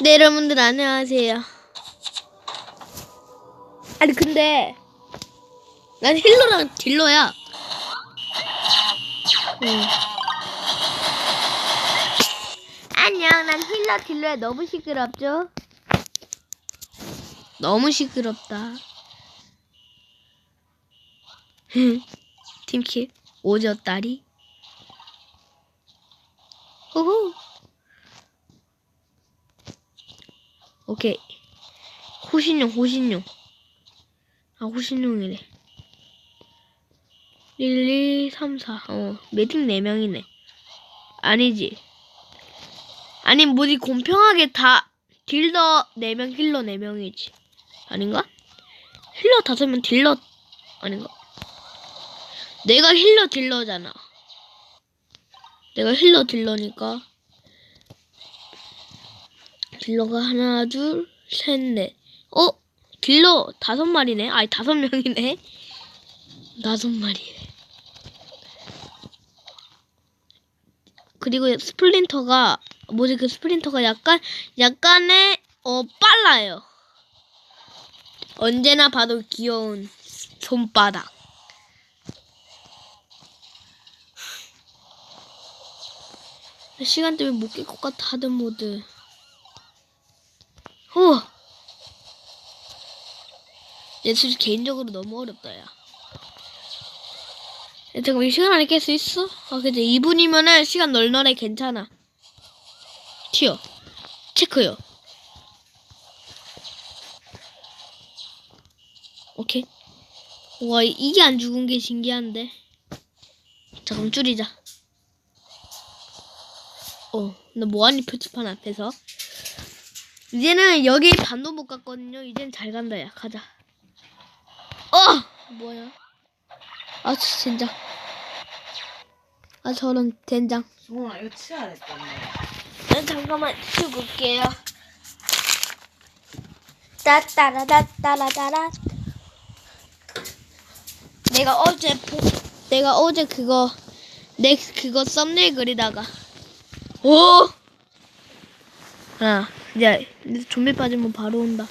네, 여러분들 안녕하세요. 아니 근데 난 힐러랑 딜러야. 응. 안녕, 난 힐러 딜러야. 너무 시끄럽죠? 너무 시끄럽다. 팀킬 오졌다리. 호호. 오케이. 호신용, 호신용. 아, 호신용이래. 1, 2, 3, 4. 어, 매직 4명이네. 아니지. 아니, 뭐지, 공평하게 다, 딜러 4명, 힐러 4명이지. 아닌가? 힐러 5명, 딜러, 아닌가? 내가 힐러 딜러잖아. 내가 힐러 딜러니까. 딜러가 하나, 둘, 셋, 넷. 어? 딜러 다섯 마리네? 아니, 다섯 명이네? 다섯 마리네. 그리고 스플린터가, 뭐지, 그 스플린터가 약간, 약간의, 어, 빨라요. 언제나 봐도 귀여운 손바닥. 시간 때문에 못 깰 것 같아, 하드 모드. 후. 얘 솔직히 개인적으로 너무 어렵다, 야. 야, 잠깐만, 이 시간 안에 깰 수 있어? 아, 근데 2분이면은 시간 널널해, 괜찮아. 튀어. 체크요. 오케이. 와, 이게 안 죽은 게 신기한데. 자, 그럼 줄이자. 어, 나 뭐하니 표지판 앞에서. 이제는 여기 반도 못 갔거든요. 이젠 잘 간다, 야. 가자. 어! 뭐야? 아, 진짜. 아, 저런 된장. 수홍아 이거 치워야 될거네 네, 잠깐만 치워볼게요. 따따라따따라따라. 내가 어제 보, 내가 어제 그거 내 그거 썸네일 그리다가 오 하나 이제 좀비 빠지면 바로 온다.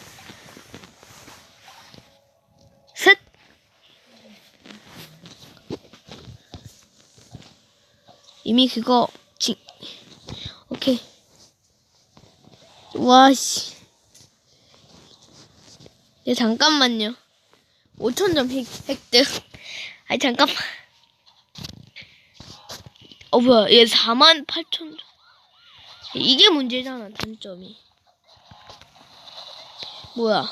셋 이미 그거 지 오케이. 와, 씨. 얘 잠깐만요. 5천점 획득. 아니, 잠깐만. 어, 뭐야. 얘 4만 8천 점. 이게 문제잖아, 단점이. 뭐야.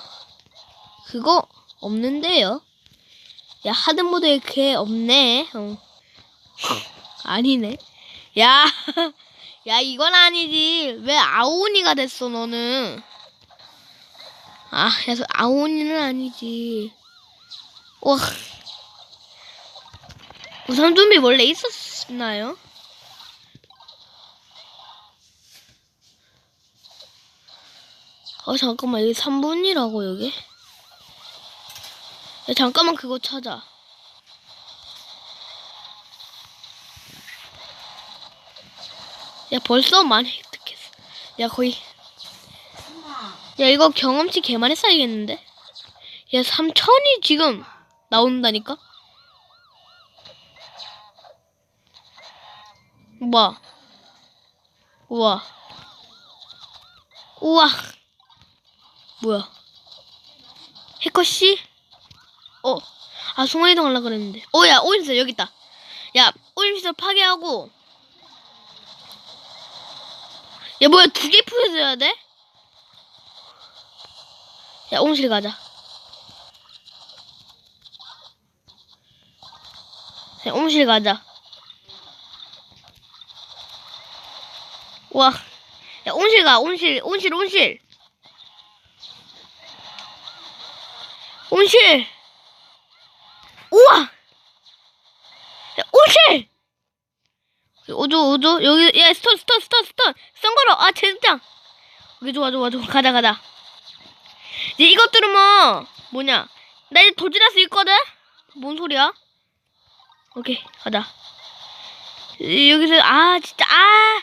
그거 없는데요? 야, 하드모드에 그게 없네. 어. 아니네. 야. 야, 이건 아니지. 왜 아오니가 됐어, 너는? 아, 그래서 아오니는 아니지. 와. 우선 좀비 원래 있었나요? 아, 잠깐만, 여기 3분이라고, 여기? 야, 잠깐만, 그거 찾아. 야, 벌써 많이 획득했어. 야, 거의. 야, 이거 경험치 개 많이 쌓이겠는데? 야, 3천이 지금 나온다니까? 우와. 우와. 우와. 뭐야. 해커씨? 어. 아, 송화이동 하려고 그랬는데. 어, 야, 오임시설 여기 있다. 야, 오임시설 파괴하고. 야, 뭐야, 두개 부서져야 돼? 야, 옹실 가자. 야, 옹실 가자. 와. 야, 온실 가, 온실, 온실, 온실. 온실. 우와! 야, 온실! 오조, 오조, 여기, 야, 스톤, 스톤, 스톤, 스톤! 걸어! 아, 젠장! 오케이, 좋아, 좋아, 좋아. 가자, 가자. 이제 이것들은 뭐, 뭐냐. 나 이제 도지랄 수 있거든? 뭔 소리야? 오케이, 가자. 이- 여기서, 아, 진짜, 아!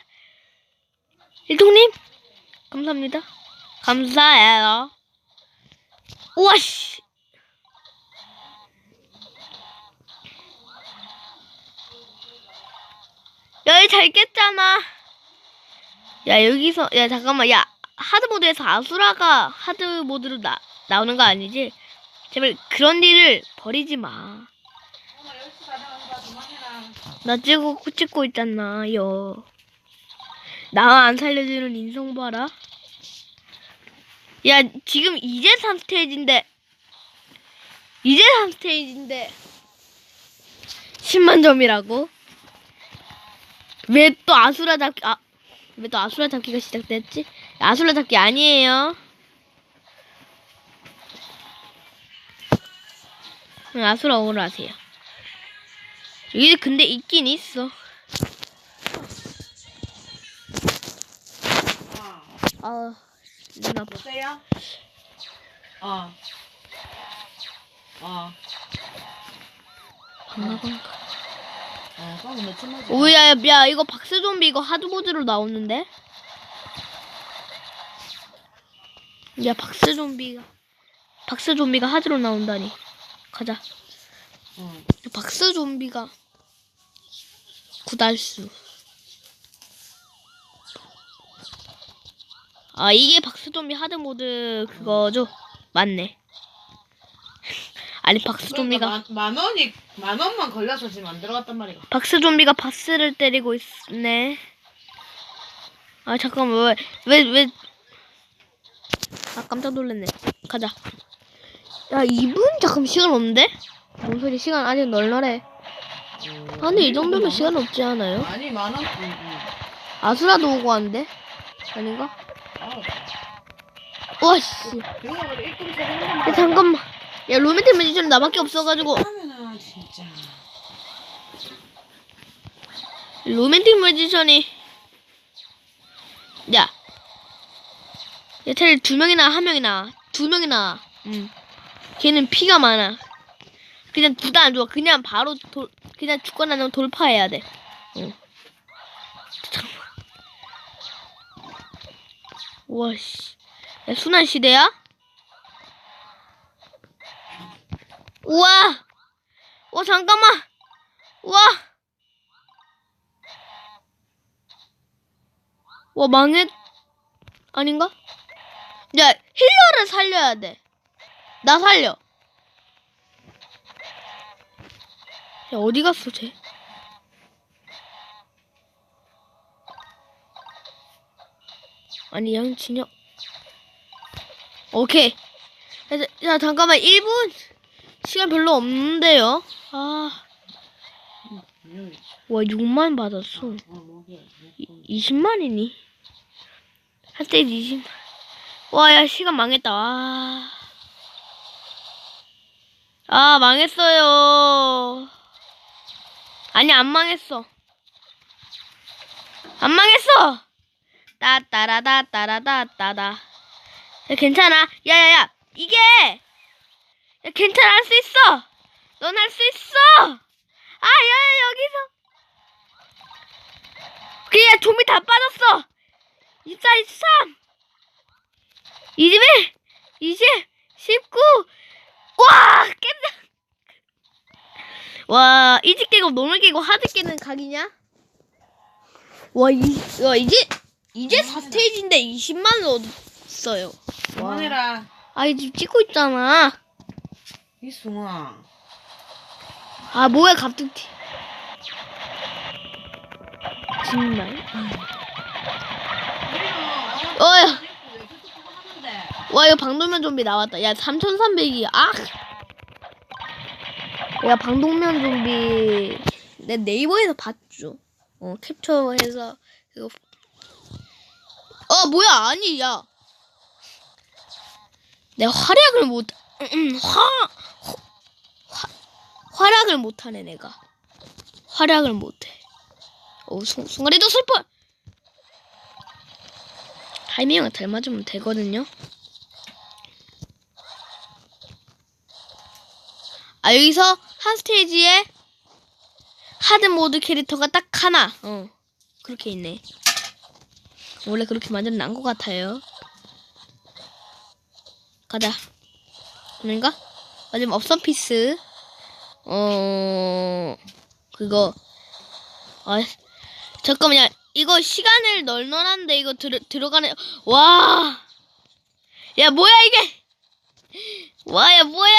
일통님? 감사합니다. 감사해요. 우와, 씨. 잘 깼잖아. 야, 여기서, 야, 잠깐만, 야, 하드모드에서 아수라가 하드모드로 나, 나오는 거 아니지? 제발 그런 일을 버리지 마. 엄마 10시 다 돼간다. 그만해라. 나 찍고, 찍고 있잖아, 요. 나 안 살려주는 인성 봐라. 야, 지금 이제 3스테이지인데, 이제 3스테이지인데, 10만 점이라고? 왜 또 아수라 잡기, 아, 왜 또 아수라 잡기가 시작됐지? 아수라 잡기 아니에요. 아수라 오로 하세요. 여기 근데 있긴 있어. 어. 아, 눈 아파. 여보세요? 어. 어. 반가반가. 어, 그럼 며칠 맞아. 오야, 야, 야, 이거 박스 좀비 이거 하드보드로 나오는데? 야, 박스 좀비가. 박스 좀비가 하드로 나온다니. 가자. 응. 박스 좀비가. 구달수. 아, 이게 박스 좀비 하드 모드 그거죠? 맞네. 아니, 박스 좀비가. 그러니까 만, 만 원이 만 원만 걸려서 지금 안 들어갔단 말이야. 박스 좀비가 바스를 때리고 있네. 아 잠깐만 왜왜 왜? 아 깜짝 놀랐네. 가자. 야 2분 잠깐 시간 없는데? 뭔 소리 시간 아직 널널해. 아 근데 이 정도면 시간 없지 않아요? 아니 만 원. 아수라도 오고 왔는데? 아닌가? 아, 와씨. 야 잠깐만. 야 로맨틱 매니저는 나밖에 없어가지고 하면은 진짜. 로맨틱 매지션이 야. 야, 차라리 두 명이나 한 명이나 두 명이나. 음. 걔는 피가 많아. 그냥 둘 다 안 좋아. 그냥 바로 돌 그냥 죽거나 아니면 돌파해야 돼. 응. 잠깐만. 와 씨. 야, 순환 시대야? 우와. 와 잠깐만. 우와. 와 망했 아닌가? 야 힐러를 살려야 돼. 나 살려. 야 어디 갔어 쟤? 아니 양진혁. 오케이. 야 잠깐만 1분 시간 별로 없는데요. 아. 응. 와 6만 받았어. 어, 뭐게. 20만이니? 한 스테이지 20만. 와, 야, 시간 망했다. 와. 아, 망했어요. 아니, 안 망했어. 안 망했어! 따따라다, 따라다, 따다. 야, 괜찮아. 야, 야, 야. 이게! 야, 괜찮아. 할 수 있어! 넌 할 수 있어! 아, 야, 야, 여기서. 그야 좀비 다 빠졌어. 24, 23, 21, 20, 19. 와, 깼다. 와, 이지 깨고 노멀 깨고 하드 깨는 각이냐? 와, 이, 와 이제 이제 4스테이지인데 20만 원 얻었어요. 그만해라. 아, 이 지금 찍고 있잖아. 이승아. 아, 뭐야 갑자기. 정말. 어야. 와 이거 방독면 좀비 나왔다. 야 3,300이야. 아. 야 방독면 좀비 내 네이버에서 봤죠. 어 캡처해서 이거. 어 뭐야 아니 야. 내 활약을 못 음, 화, 화 활약을 못하네 내가. 활약을 못해. 어 송, 송아리도 슬퍼. 형을 닮아주면 되거든요. 아 여기서 한 스테이지에 하드 모드 캐릭터가 딱 하나. 어 그렇게 있네. 원래 그렇게 만들어 난 것 같아요. 가자. 아닌가? 마지막 업선 피스. 어, 그거. 아, 잠깐만요. 이거 시간을 널널한데 이거 들, 들어가네. 와. 야, 뭐야, 이게. 와, 야, 뭐야.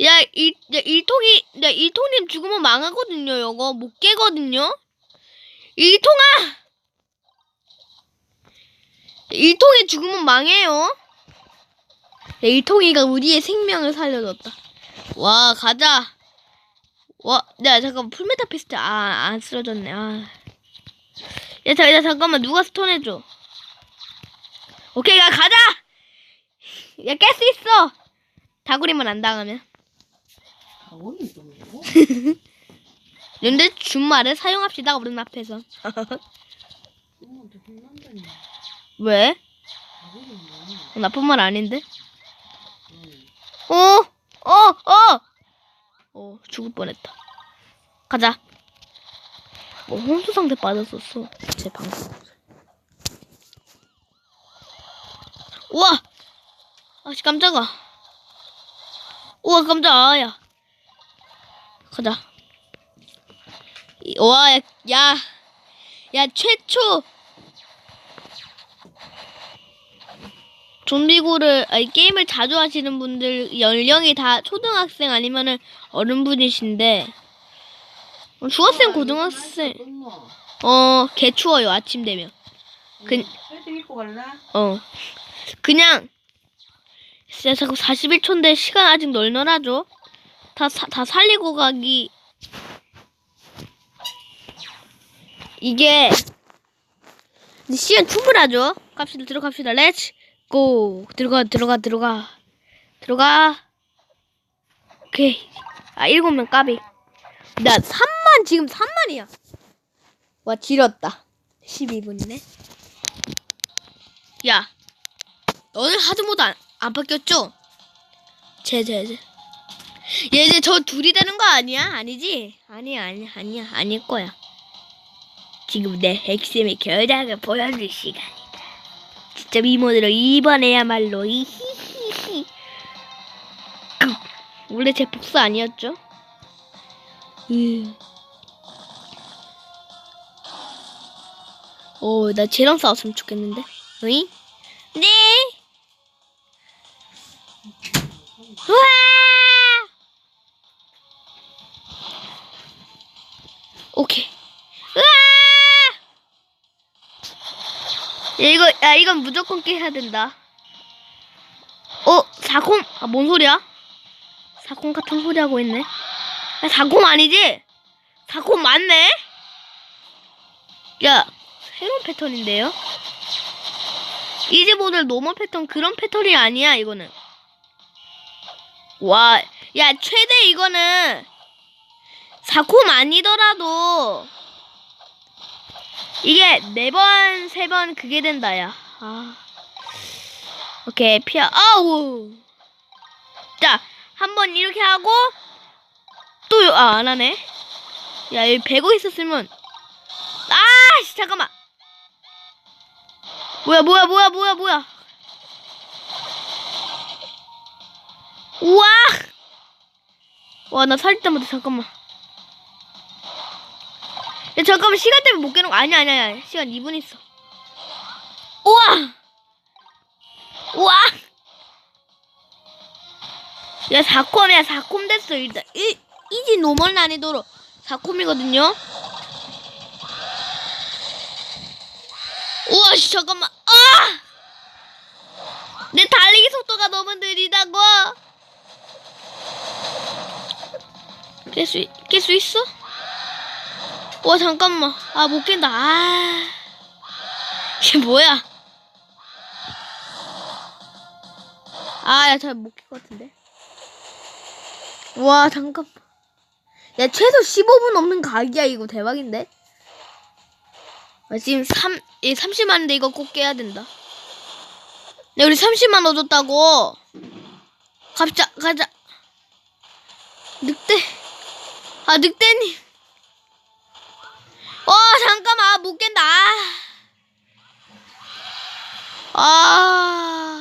야, 이, 야, 일통이, 야, 일통님 죽으면 망하거든요, 이거. 못 깨거든요? 일통아! 일통이 죽으면 망해요. 야, 일통이가 우리의 생명을 살려줬다. 와, 가자. 와, 야, 잠깐, 풀메타 피스트, 아, 안 쓰러졌네, 아. 야, 자, 야, 잠깐만, 누가 스톤 해줘. 오케이, 야, 가자! 야, 깰 수 있어! 다구리만 안 당하면. 근데 준말을 사용합시다, 어른 앞에서. 왜? 나쁜 말 아닌데? 응. 어, 어, 어! 어, 죽을 뻔했다. 가자. 뭐, 혼수 상태 빠졌었어. 제 방송. 우와! 아씨, 깜짝아. 우와, 깜짝아, 야. 가자. 이- 와, 야, 야, 야, 최초! 좀비고를 아니 게임을 자주 하시는 분들 연령이 다 초등학생 아니면은 어른분이신데 어, 중학생 고등학생. 끝나. 어 개 추워요 아침 되면. 그-? 어. 그냥 진짜 자꾸 41초인데 시간 아직 널널하죠? 다, 사- 다 살리고 가기. 이게 시간 충분하죠? 갑시다 들어갑시다. 렛츠 고 들어가 들어가 들어가. 들어가. 오케이. 아 일곱 명 까비. 나 3만 지금 3만이야. 와 지렸다. 12분이네. 야 너는 하드모드 안, 안 바뀌었죠? 제제제. 얘 이제 저 둘이 되는 거 아니야? 아니지? 아니야 아니야 아니야. 아닐 거야. 지금 내 핵심의 결작을 보여줄 시간이다 진짜 미모대로 이번에야말로 이히히히 그, 원래 제 복수 아니었죠? 음. 오, 나 쟤랑 싸웠으면 좋겠는데. 어이? 네. 우와! 오케이. 이거, 야, 이건 무조건 깨야 된다. 어, 사콤? 아, 뭔 소리야? 사콤 같은 소리 하고 있네. 야, 사콤 아니지? 사콤 맞네? 야, 새로운 패턴인데요? 이제 모델 노멀 패턴 그런 패턴이 아니야, 이거는. 와, 야, 최대 이거는 사콤 아니더라도 이게 네 번, 세 번 그게 된다, 야. 아. 오케이, 피하, 아우. 자, 한 번 이렇게 하고, 또, 요- 아, 안 하네. 야, 여기 배고 있었으면, 아, 씨, 잠깐만. 뭐야, 뭐야, 뭐야, 뭐야, 뭐야. 우와! 와, 나 살릴 때마다 잠깐만. 야, 잠깐만, 시간 때문에 못 깨는 거 아니야, 아니야, 아니야. 시간 2분 있어. 우와! 우와! 야, 4콤이야, 4콤 됐어, 일단. 이, 이지 노멀 난이도로 4콤이거든요? 우와, 씨, 잠깐만. 아! 내 달리기 속도가 너무 느리다고. 깰 수, 깰 수 있어? 와, 잠깐만. 아, 못 깬다. 아. 이게 뭐야? 아, 야, 잘못깰것 같은데. 와, 잠깐만. 야, 최소 15분 넘는 각이야, 이거 대박인데? 아, 지금 3, 예, 30만인데 이거 꼭 깨야 된다. 네, 우리 30만 얻었다고. 갑자, 가자. 늑대. 아, 늑대님. 와, 잠깐만. 아, 못 깬다. 아. 아